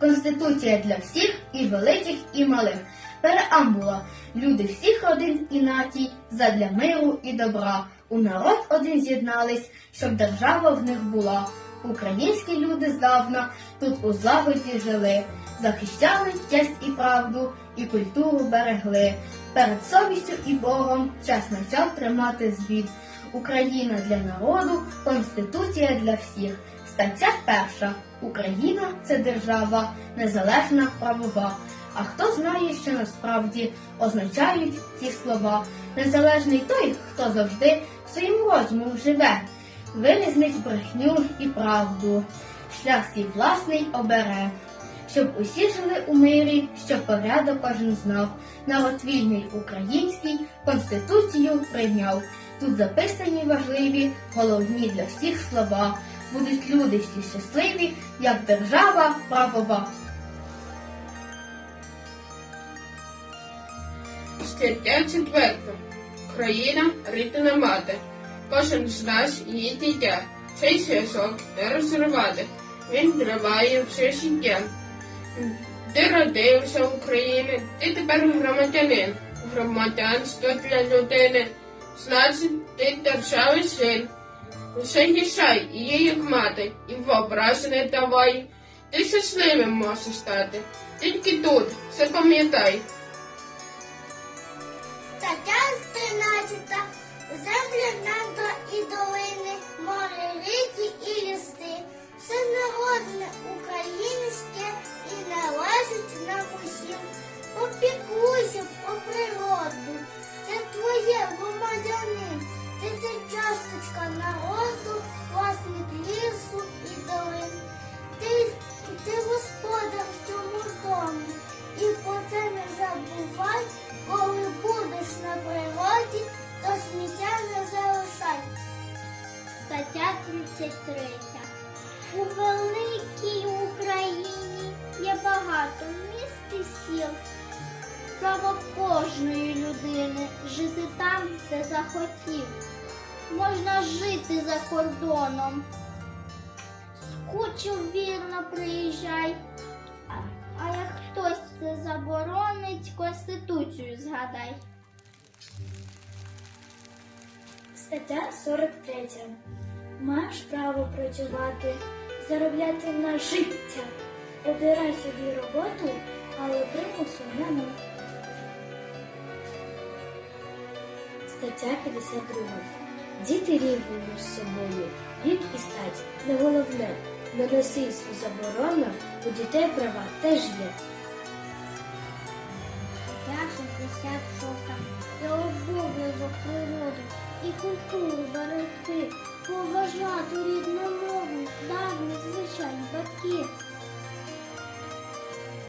Конституція для всіх і великих, і малих. Переамбула. Люди всіх родин і націй задля миру і добра. У народ один з'єднались, щоб держава в них була. Українські люди здавна тут у злагоді жили, захищали честь і правду, і культуру берегли. Перед совістю і Богом час почав тримати звіт. Україна для народу, Конституція для всіх. Стаття перша. Україна це держава, незалежна правова. А хто знає, що насправді означають ці слова? Незалежний той, хто завжди своїм розумом живе, вирізнить брехню і правду, шлях свій власний обере, щоб усі жили у мирі, щоб порядок кожен знав. Народ вільний український конституцію прийняв. Тут записані важливі, головні для всіх слова. Будуть люди всі щасливі, як держава правова. Стаття четверта. Країна рідна мати. Кожен з нас її дитя. Цей зв'язок не розривати. Він триває все життя. Ти родився в Україні, ти тепер громадянин. Громадянство для людини. Значить, ти держави син. Захищай її як мати, і в образи не давай. Ти щасливим можеш стати. Тільки тут, запам'ятай. Стаття 13. Землі, надра 33. У великій Україні є багато міст і сіл. Право кожної людини жити там, де захотів. Можна жити за кордоном. Скучив вірно приїжджай. А як хтось це заборонить, Конституцію згадай. Стаття 43. Маєш право працювати, заробляти на життя. Обирай собі роботу, але примусу нема. Стаття 52. Діти рівні між собою. Вік і стать не головне. На насильство заборона, у дітей права теж є. Стаття 66. Це обов'язок природи і культуру берегти, поважати рідну мову, давніх звичай батьків.